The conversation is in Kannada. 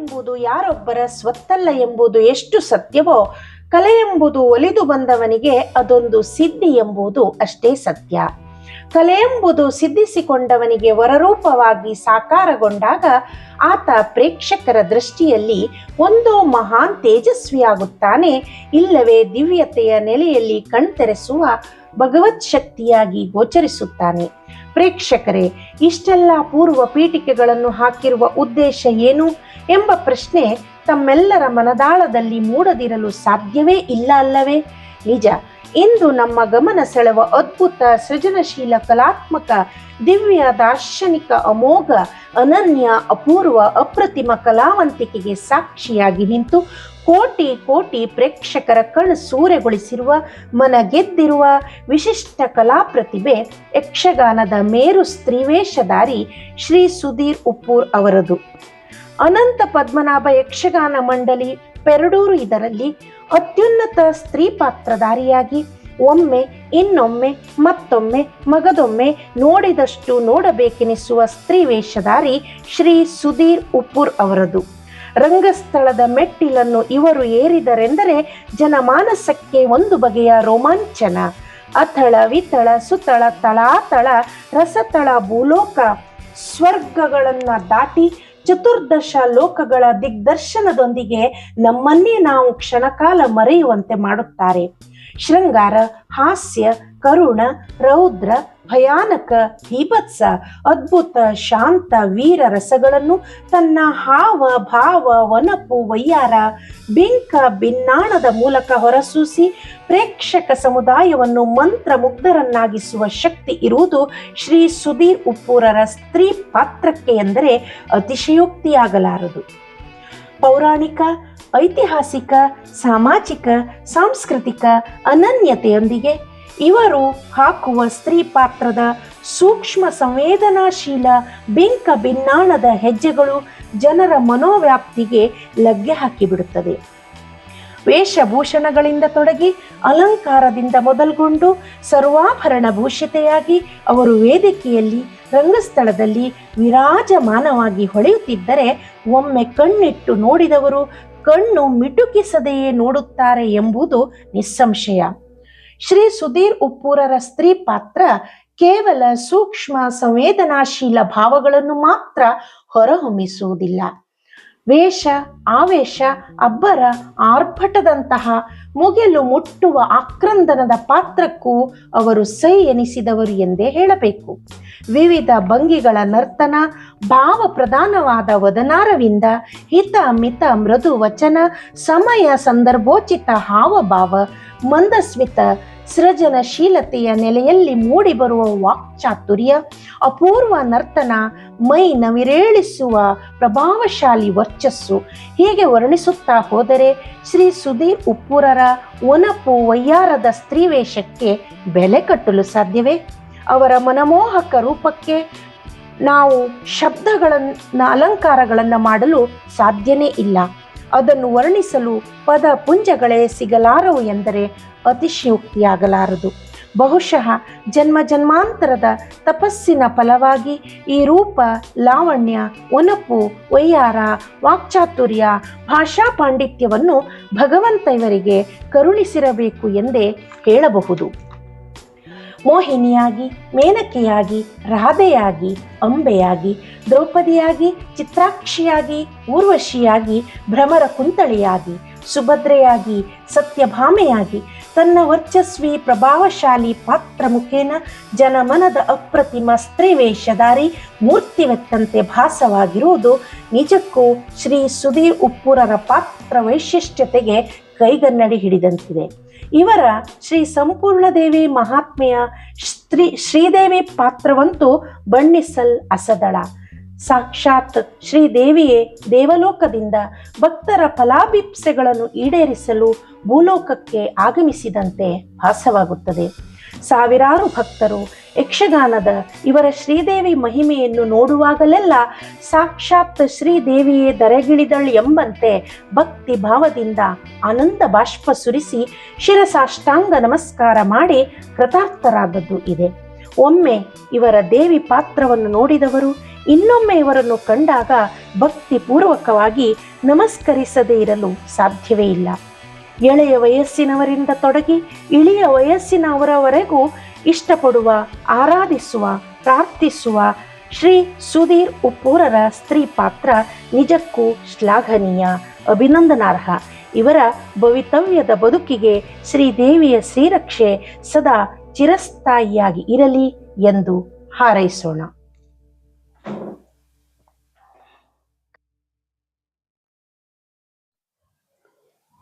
ಎಂಬುದು ಯಾರೊಬ್ಬರ ಸ್ವತ್ತಲ್ಲ ಎಂಬುದು ಎಷ್ಟು ಸತ್ಯವೋ ಕಲೆ ಎಂಬುದು ಒಲಿದು ಬಂದವನಿಗೆ ಅದೊಂದು ಸಿದ್ಧಿ ಎಂಬುದು ಅಷ್ಟೇ ಸತ್ಯ. ಕಲೆ ಎಂಬುದು ಸಿದ್ಧಿಸಿಕೊಂಡವನಿಗೆ ವರರೂಪವಾಗಿ ಸಾಕಾರಗೊಂಡಾಗ ಆತ ಪ್ರೇಕ್ಷಕರ ದೃಷ್ಟಿಯಲ್ಲಿ ಒಂದು ಮಹಾನ್ ತೇಜಸ್ವಿಯಾಗುತ್ತಾನೆ, ಇಲ್ಲವೇ ದಿವ್ಯತೆಯ ನೆಲೆಯಲ್ಲಿ ಕಣ್ತೆರೆಸುವ ಭಗವತ್ ಶಕ್ತಿಯಾಗಿ ಗೋಚರಿಸುತ್ತಾನೆ. ಪ್ರೇಕ್ಷಕರೇ, ಇಷ್ಟೆಲ್ಲ ಪೂರ್ವ ಪೀಠಿಕೆಗಳನ್ನು ಹಾಕಿರುವ ಉದ್ದೇಶ ಏನು ಎಂಬ ಪ್ರಶ್ನೆ ತಮ್ಮೆಲ್ಲರ ಮನದಾಳದಲ್ಲಿ ಮೂಡದಿರಲು ಸಾಧ್ಯವೇ ಇಲ್ಲ ಅಲ್ಲವೇ? ನಿಜ, ಇಂದು ನಮ್ಮ ಗಮನ ಸೆಳೆವ ಅದ್ಭುತ ಸೃಜನಶೀಲ ಕಲಾತ್ಮಕ ದಿವ್ಯ ದಾರ್ಶನಿಕ ಅಮೋಘ ಅನನ್ಯ ಅಪೂರ್ವ ಅಪ್ರತಿಮ ಕಲಾವಂತಿಕೆಗೆ ಸಾಕ್ಷಿಯಾಗಿ ನಿಂತು ಕೋಟಿ ಕೋಟಿ ಪ್ರೇಕ್ಷಕರ ಕಣ್ಣು ಸೂರೆಗೊಳಿಸಿರುವ ಮನ ಗೆದ್ದಿರುವ ವಿಶಿಷ್ಟ ಕಲಾ ಪ್ರತಿಭೆ ಯಕ್ಷಗಾನದ ಮೇರು ಸ್ತ್ರೀವೇಷಧಾರಿ ಶ್ರೀ ಸುಧೀರ್ ಉಪ್ಪೂರ್ ಅವರದು. ಅನಂತ ಪದ್ಮನಾಭ ಯಕ್ಷಗಾನ ಮಂಡಳಿ ಪೆರಡೂರು ಇದರಲ್ಲಿ ಅತ್ಯುನ್ನತ ಸ್ತ್ರೀ ಪಾತ್ರಧಾರಿಯಾಗಿ ಒಮ್ಮೆ, ಇನ್ನೊಮ್ಮೆ, ಮತ್ತೊಮ್ಮೆ, ಮಗದೊಮ್ಮೆ ನೋಡಿದಷ್ಟು ನೋಡಬೇಕೆನಿಸುವ ಸ್ತ್ರೀ ವೇಷಧಾರಿ ಶ್ರೀ ಸುಧೀರ್ ಉಪ್ಪೂರ್ ಅವರದು. ರಂಗಸ್ಥಳದ ಮೆಟ್ಟಿಲನ್ನು ಇವರು ಏರಿದರೆಂದರೆ ಜನಮಾನಸಕ್ಕೆ ಒಂದು ಬಗೆಯ ರೋಮಾಂಚನ. ಅಥಳ ವಿತಳ ಸುತಳ, ತಳಾತಳ, ರಸತಳ, ಭೂಲೋಕ ಸ್ವರ್ಗಗಳನ್ನು ದಾಟಿ ಚತುರ್ದಶ ಲೋಕಗಳ ದಿಗ್ದರ್ಶನದೊಂದಿಗೆ ನಮ್ಮನ್ನೇ ನಾವು ಕ್ಷಣಕಾಲ ಮರೆಯುವಂತೆ ಮಾಡುತ್ತಾರೆ. ಶೃಂಗಾರ, ಹಾಸ್ಯ, ಕರುಣ, ರೌದ್ರ ಭಯಾನಕ ಭೀಭತ್ಸ ಅದ್ಭುತ, ಶಾಂತ, ವೀರ ರಸಗಳನ್ನು ತನ್ನ ಹಾವ, ಭಾವ, ವನಪು ವೈಯಾರ ಬಿಂಕ, ಬಿನ್ನಾಣದ ಮೂಲಕ ಹೊರಸೂಸಿ ಪ್ರೇಕ್ಷಕ ಸಮುದಾಯವನ್ನು ಮಂತ್ರಮುಗ್ಧರನ್ನಾಗಿಸುವ ಶಕ್ತಿ ಇರುವುದು ಶ್ರೀ ಸುಧೀರ್ ಉಪ್ಪೂರರ ಸ್ತ್ರೀ ಪಾತ್ರಕ್ಕೆ ಎಂದರೆ ಅತಿಶಯೋಕ್ತಿಯಾಗಲಾರದು. ಪೌರಾಣಿಕ, ಐತಿಹಾಸಿಕ, ಸಾಮಾಜಿಕ, ಸಾಂಸ್ಕೃತಿಕ ಅನನ್ಯತೆಯೊಂದಿಗೆ ಇವರು ಹಾಕುವ ಸ್ತ್ರೀ ಪಾತ್ರದ ಸೂಕ್ಷ್ಮ ಸಂವೇದನಾಶೀಲ ಬಿಂಕ ಭಿನ್ನಾಣದ ಹೆಜ್ಜೆಗಳು ಜನರ ಮನೋವ್ಯಾಪ್ತಿಗೆ ಲಗ್ಗೆ ಹಾಕಿಬಿಡುತ್ತದೆ. ವೇಷಭೂಷಣಗಳಿಂದ ತೊಡಗಿ ಅಲಂಕಾರದಿಂದ ಮೊದಲ್ಗೊಂಡು ಸರ್ವಾಭರಣ ಭೂಷಿತೆಯಾಗಿ ಅವರು ವೇದಿಕೆಯಲ್ಲಿ ರಂಗಸ್ಥಳದಲ್ಲಿ ವಿರಾಜಮಾನವಾಗಿ ಹೊಳೆಯುತ್ತಿದ್ದರೆ ಒಮ್ಮೆ ಕಣ್ಣಿಟ್ಟು ನೋಡಿದವರು ಕಣ್ಣು ಮಿಟುಕಿಸದೆಯೇ ನೋಡುತ್ತಾರೆ ಎಂಬುದು ನಿಸ್ಸಂಶಯ. ಶ್ರೀ ಸುಧೀರ್ ಉಪ್ಪೂರರ ಸ್ತ್ರೀ ಪಾತ್ರ ಕೇವಲ ಸೂಕ್ಷ್ಮ ಸಂವೇದನಾಶೀಲ ಭಾವಗಳನ್ನು ಮಾತ್ರ ಹೊರಹೊಮ್ಮಿಸುವುದಿಲ್ಲ. ವೇಷ, ಆವೇಶ, ಅಬ್ಬರ, ಆರ್ಭಟದಂತಹ ಮುಗಿಲು ಮುಟ್ಟುವ ಆಕ್ರಂದನದ ಪಾತ್ರಕ್ಕೂ ಅವರು ಸೈ ಎನಿಸಿದವರು ಎಂದೇ ಹೇಳಬೇಕು. ವಿವಿಧ ಭಂಗಿಗಳ ನರ್ತನ, ಭಾವ ಪ್ರಧಾನವಾದ ವದನಾರವಿಂದ, ಹಿತ, ಮಿತ, ಮೃದು ವಚನ, ಸಮಯ, ಸಂದರ್ಭೋಚಿತ, ಹಾವಭಾವ, ಮಂದಸ್ಮಿತ ಸೃಜನಶೀಲತೆಯ ನೆಲೆಯಲ್ಲಿ ಮೂಡಿಬರುವ ವಾಕ್ಚಾತುರ್ಯ, ಅಪೂರ್ವ ನರ್ತನ, ಮೈ ನವಿರೇಳಿಸುವ ಪ್ರಭಾವಶಾಲಿ ವರ್ಚಸ್ಸು ಹೀಗೆ ವರ್ಣಿಸುತ್ತಾ ಹೋದರೆ ಶ್ರೀ ಸುಧೀರ್ ಉಪ್ಪೂರರ ಒನಪು ವಯ್ಯಾರದ ಸ್ತ್ರೀವೇಷಕ್ಕೆ ಬೆಲೆ ಕಟ್ಟಲು ಸಾಧ್ಯವೇ? ಅವರ ಮನಮೋಹಕ ರೂಪಕ್ಕೆ ನಾವು ಶಬ್ದಗಳನ್ನು ಅಲಂಕಾರಗಳನ್ನು ಮಾಡಲು ಸಾಧ್ಯನೇ ಇಲ್ಲ. ಅದನ್ನು ವರ್ಣಿಸಲು ಪದ ಪುಂಜಗಳೇ ಸಿಗಲಾರವು ಎಂದರೆ ಅತಿಶಯೋಕ್ತಿಯಾಗಲಾರದು. ಬಹುಶಃ ಜನ್ಮ ಜನ್ಮಾಂತರದ ತಪಸ್ಸಿನ ಫಲವಾಗಿ ಈ ರೂಪ, ಲಾವಣ್ಯ, ಒನಪು ಒಯ್ಯಾರ ವಾಕ್ಚಾತುರ್ಯ, ಭಾಷಾ ಪಾಂಡಿತ್ಯವನ್ನು ಭಗವಂತ ಇವರಿಗೆ ಕರುಣಿಸಿರಬೇಕು ಎಂದೇ ಹೇಳಬಹುದು. ಮೋಹಿನಿಯಾಗಿ, ಮೇನಕೆಯಾಗಿ, ರಾಧೆಯಾಗಿ, ಅಂಬೆಯಾಗಿ, ದ್ರೌಪದಿಯಾಗಿ, ಚಿತ್ರಾಕ್ಷಿಯಾಗಿ, ಊರ್ವಶಿಯಾಗಿ, ಭ್ರಮರ ಕುಂತಳಿಯಾಗಿ, ಸುಭದ್ರೆಯಾಗಿ, ಸತ್ಯಭಾಮೆಯಾಗಿ, ತನ್ನ ವರ್ಚಸ್ವಿ ಪ್ರಭಾವಶಾಲಿ ಪಾತ್ರ ಮುಖೇನ ಜನಮನದ ಅಪ್ರತಿಮ ಸ್ತ್ರೀವೇಷಧಾರಿ ಮೂರ್ತಿವೆತ್ತಂತೆ ಭಾಸವಾಗಿರುವುದು ನಿಜಕ್ಕೂ ಶ್ರೀ ಸುಧೀರ್ ಉಪ್ಪೂರರ ಪಾತ್ರ ವೈಶಿಷ್ಟ್ಯತೆಗೆ ಕೈಗನ್ನಡಿ ಹಿಡಿದಂತಿದೆ. ಇವರ ಶ್ರೀ ಸಂಪೂರ್ಣದೇವಿ ಮಹಾತ್ಮೆಯ ಸ್ತ್ರೀ, ಶ್ರೀದೇವಿ ಪಾತ್ರವಂತೂ ಬಣ್ಣಿಸಲ್ ಅಸದಳ. ಸಾಕ್ಷಾತ್ ಶ್ರೀದೇವಿಯೇ ದೇವಲೋಕದಿಂದ ಭಕ್ತರ ಫಲಾಭಿಪ್ಸೆಗಳನ್ನು ಈಡೇರಿಸಲು ಭೂಲೋಕಕ್ಕೆ ಆಗಮಿಸಿದಂತೆ ಭಾಸವಾಗುತ್ತದೆ. ಸಾವಿರಾರು ಭಕ್ತರು ಯಕ್ಷಗಾನದ ಇವರ ಶ್ರೀದೇವಿ ಮಹಿಮೆಯನ್ನು ನೋಡುವಾಗಲೆಲ್ಲ ಸಾಕ್ಷಾತ್ ಶ್ರೀದೇವಿಯೇ ದರೆಗಿಳಿದಳು ಎಂಬಂತೆ ಭಕ್ತಿ ಭಾವದಿಂದ ಆನಂದ ಬಾಷ್ಪ ಸುರಿಸಿ ಶಿರಸಾಷ್ಟಾಂಗ ನಮಸ್ಕಾರ ಮಾಡಿ ಕೃತಾರ್ಥರಾದದ್ದು ಇದೆ. ಒಮ್ಮೆ ಇವರ ದೇವಿ ಪಾತ್ರವನ್ನು ನೋಡಿದವರು, ಇನ್ನೊಮ್ಮೆ ಇವರನ್ನು ಕಂಡಾಗ ಭಕ್ತಿಪೂರ್ವಕವಾಗಿ ನಮಸ್ಕರಿಸದೇ ಇರಲು ಸಾಧ್ಯವೇ ಇಲ್ಲ. ಎಳೆಯ ವಯಸ್ಸಿನವರಿಂದ ತೊಡಗಿ ಇಳಿಯ ವಯಸ್ಸಿನವರವರೆಗೂ ಇಷ್ಟಪಡುವ, ಆರಾಧಿಸುವ, ಪ್ರಾರ್ಥಿಸುವ ಶ್ರೀ ಸುಧೀರ್ ಉಪ್ಪೂರರ ಸ್ತ್ರೀ ಪಾತ್ರ ನಿಜಕ್ಕೂ ಶ್ಲಾಘನೀಯ. ಅಭಿನಂದನಾರ್ಹ. ಇವರ ಭವಿತವ್ಯದ ಬದುಕಿಗೆ ಶ್ರೀದೇವಿಯ ಶ್ರೀರಕ್ಷೆ ಸದಾ ಚಿರಸ್ಥಾಯಿಯಾಗಿ ಇರಲಿ ಎಂದು ಹಾರೈಸೋಣ.